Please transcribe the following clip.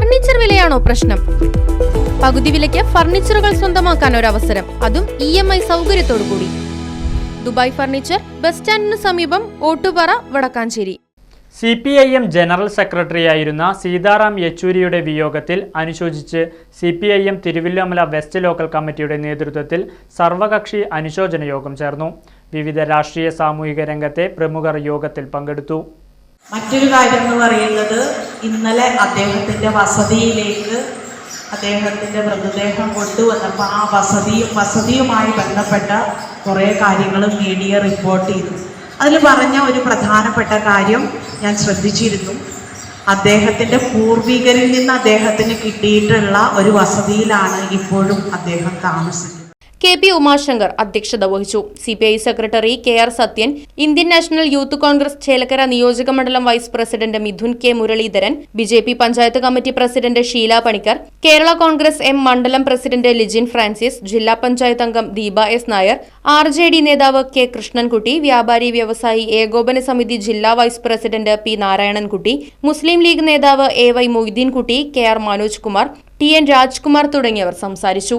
Furniture വിലയാണോ പ്രശ്നം? പകുതി വിലയ്ക്ക് ഫർണിച്ചറുകൾ സ്വന്തമാക്കാൻ ഒരു അവസരം അതും ഇ എം ഐ സൗകര്യത്തോടു കൂടി ദുബായ് ഫർണിച്ചർ ബസ് സ്റ്റാൻഡിന് സമീപം Ottupara Vadakkanchery. C P I M general സെക്രട്ടറിയായിരുന്ന സീതാറാം യെച്ചൂരിയുടെ വിയോഗത്തിൽ അനുശോചിച്ച് C P I M Thiruvillwamala west local കമ്മിറ്റിയുടെ നേതൃത്വത്തിൽ സർവകക്ഷി അനുശോചന യോഗം ചേർന്നു. വിവിധ രാഷ്ട്രീയ സാമൂഹിക രംഗത്തെ പ്രമുഖർ യോഗത്തിൽ പങ്കെടുത്തു. മറ്റൊരു കാര്യം എന്ന് പറയുന്നത് ഇന്നലെ അദ്ദേഹത്തിന്റെ വസതിയിലേക്ക് അദ്ദേഹത്തിന്റെ മൃതദേഹം കൊണ്ടുവന്നപ്പോൾ ആ വസതിയും വസതിയുമായി ബന്ധപ്പെട്ട കുറേ കാര്യങ്ങൾ മീഡിയ റിപ്പോർട്ട് ചെയ്തു. അതിൽ പറഞ്ഞ ഒരു പ്രധാനപ്പെട്ട കാര്യം ഞാൻ ശ്രദ്ധിച്ചിരുന്നു. അദ്ദേഹത്തിന്റെ പൂർവികരിൽ നിന്ന് അദ്ദേഹത്തിന് കിട്ടിയിട്ടുള്ള ഒരു വസതിയിലാണ് ഇപ്പോഴും അദ്ദേഹം താമസിക്കുന്നത്. കെ പി ഉമാശങ്കർ അധ്യക്ഷത വഹിച്ചു. C P I secretary K R Sathyan Indian national youth Congress Chelakkara നിയോജക മണ്ഡലം vice president Mithun K Muralidharan B J P panchayat committee president Sheela Panicker Kerala Congress M മണ്ഡലം പ്രസിഡന്റ് ലിജിൻ ഫ്രാൻസിസ് ജില്ലാ പഞ്ചായത്ത് അംഗം Deepa S Nair R J D നേതാവ് K Krishnankutty വ്യാപാരി വ്യവസായി ഏകോപന സമിതി ജില്ലാ vice president P Narayanankutty Muslim League നേതാവ് A Y Moideenkutty K R Manoj Kumar T N Rajkumar തുടങ്ങിയവർ സംസാരിച്ചു.